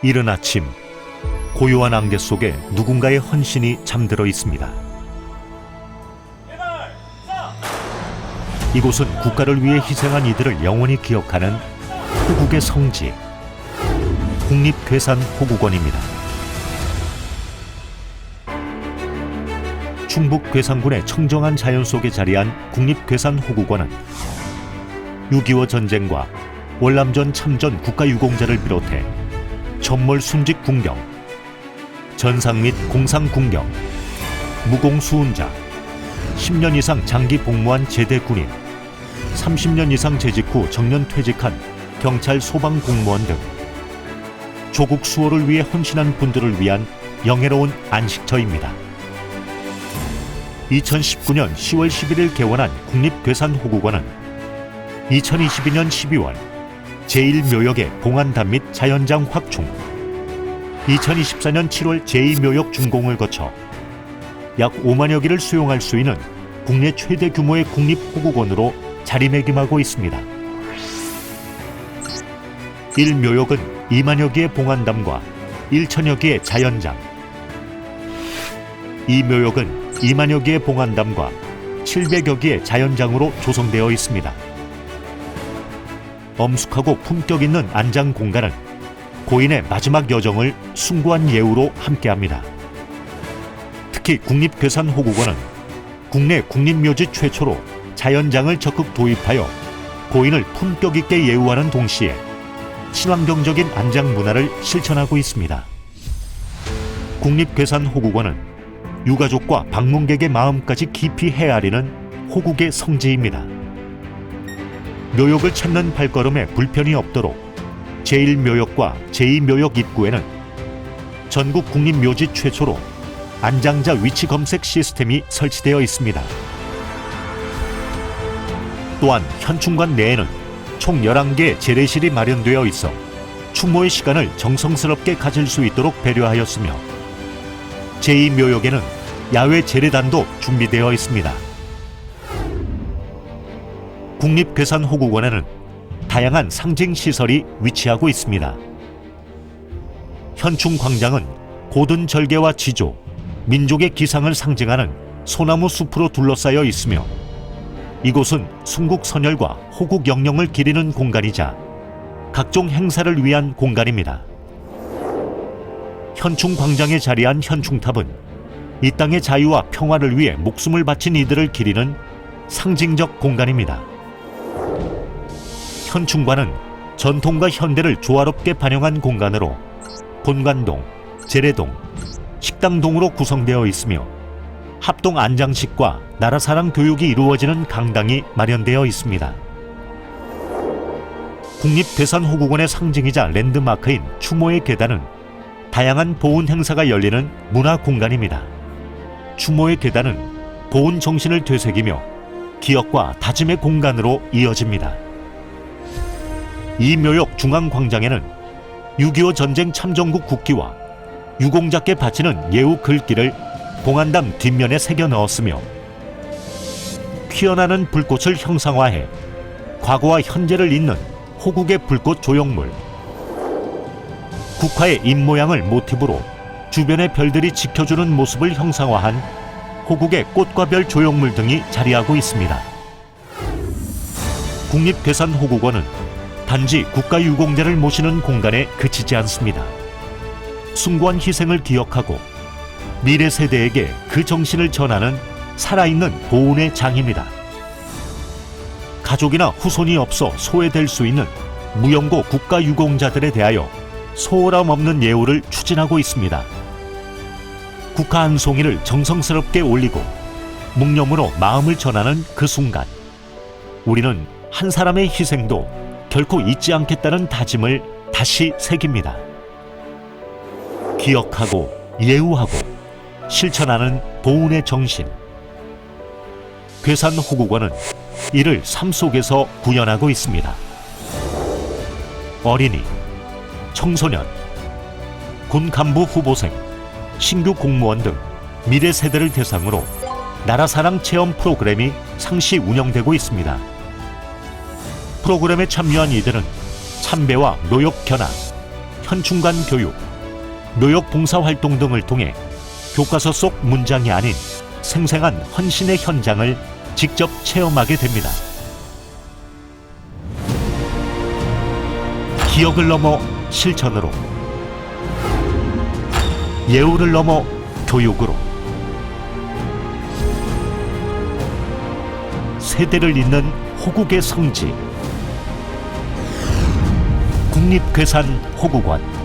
이른 아침 고요한 안개 속에 누군가의 헌신이 잠들어 있습니다. 이곳은 국가를 위해 희생한 이들을 영원히 기억하는 호국의 성지 국립괴산호국원입니다. 충북 괴산군의 청정한 자연 속에 자리한 국립괴산호국원은 6.25 전쟁과 월남전 참전 국가유공자를 비롯해 전몰 순직 군경, 전상 및 공상 군경, 무공 수훈자, 10년 이상 장기 복무한 제대 군인, 30년 이상 재직 후 정년 퇴직한 경찰 소방 공무원 등 조국 수호를 위해 헌신한 분들을 위한 영예로운 안식처입니다. 2019년 10월 11일 개원한 국립괴산호국원은 2022년 12월 제1묘역의 봉안담 및 자연장 확충 2024년 7월 제2묘역 준공을 거쳐 약 5만여 개를 수용할 수 있는 국내 최대 규모의 국립호국원으로 자리매김하고 있습니다. 1묘역은 2만여 개의 봉안담과 1천여 개의 자연장 2묘역은 2만여 개의 봉안담과 700여 개의 자연장으로 조성되어 있습니다. 엄숙하고 품격 있는 안장 공간은 고인의 마지막 여정을 숭고한 예우로 함께합니다. 특히 국립괴산호국원은 국내 국립묘지 최초로 자연장을 적극 도입하여 고인을 품격 있게 예우하는 동시에 친환경적인 안장 문화를 실천하고 있습니다. 국립괴산호국원은 유가족과 방문객의 마음까지 깊이 헤아리는 호국의 성지입니다. 묘역을 찾는 발걸음에 불편이 없도록 제1묘역과 제2묘역 입구에는 전국 국립묘지 최초로 안장자 위치 검색 시스템이 설치되어 있습니다. 또한 현충관 내에는 총 11개의 재래실이 마련되어 있어 추모의 시간을 정성스럽게 가질 수 있도록 배려하였으며 제2묘역에는 야외 재래단도 준비되어 있습니다. 국립괴산호국원에는 다양한 상징 시설이 위치하고 있습니다. 현충 광장은 고든 절개와 지조, 민족의 기상을 상징하는 소나무 숲으로 둘러싸여 있으며 이곳은 순국 선열과 호국 영령을 기리는 공간이자 각종 행사를 위한 공간입니다. 현충 광장에 자리한 현충탑은 이 땅의 자유와 평화를 위해 목숨을 바친 이들을 기리는 상징적 공간입니다. 현충관은 전통과 현대를 조화롭게 반영한 공간으로 본관동, 재래동, 식당동으로 구성되어 있으며 합동 안장식과 나라사랑 교육이 이루어지는 강당이 마련되어 있습니다. 국립대산호국원의 상징이자 랜드마크인 추모의 계단은 다양한 보훈 행사가 열리는 문화 공간입니다. 추모의 계단은 보훈 정신을 되새기며 기억과 다짐의 공간으로 이어집니다. 이 묘역 중앙광장에는 6.25 전쟁 참전국 국기와 유공자께 바치는 예우 글귀를 봉안담 뒷면에 새겨 넣었으며 피어나는 불꽃을 형상화해 과거와 현재를 잇는 호국의 불꽃 조형물 국화의 입모양을 모티브로 주변의 별들이 지켜주는 모습을 형상화한 호국의 꽃과 별 조형물 등이 자리하고 있습니다. 국립괴산호국원은 단지 국가유공자를 모시는 공간에 그치지 않습니다. 숭고한 희생을 기억하고 미래 세대에게 그 정신을 전하는 살아있는 보훈의 장입니다. 가족이나 후손이 없어 소외될 수 있는 무연고 국가유공자들에 대하여 소홀함 없는 예우를 추진하고 있습니다. 국화 한 송이를 정성스럽게 올리고 묵념으로 마음을 전하는 그 순간 우리는 한 사람의 희생도 결코 잊지 않겠다는 다짐을 다시 새깁니다. 기억하고 예우하고 실천하는 보훈의 정신. 괴산 호국원은 이를 삶 속에서 구현하고 있습니다. 어린이, 청소년, 군 간부 후보생, 신규 공무원 등 미래 세대를 대상으로 나라 사랑 체험 프로그램이 상시 운영되고 있습니다. 프로그램에 참여한 이들은 참배와 묘역 견학, 현충관 교육, 묘역 봉사 활동 등을 통해 교과서 속 문장이 아닌 생생한 헌신의 현장을 직접 체험하게 됩니다. 기억을 넘어 실천으로 예우를 넘어 교육으로 세대를 잇는 호국의 성지 국립괴산 호국원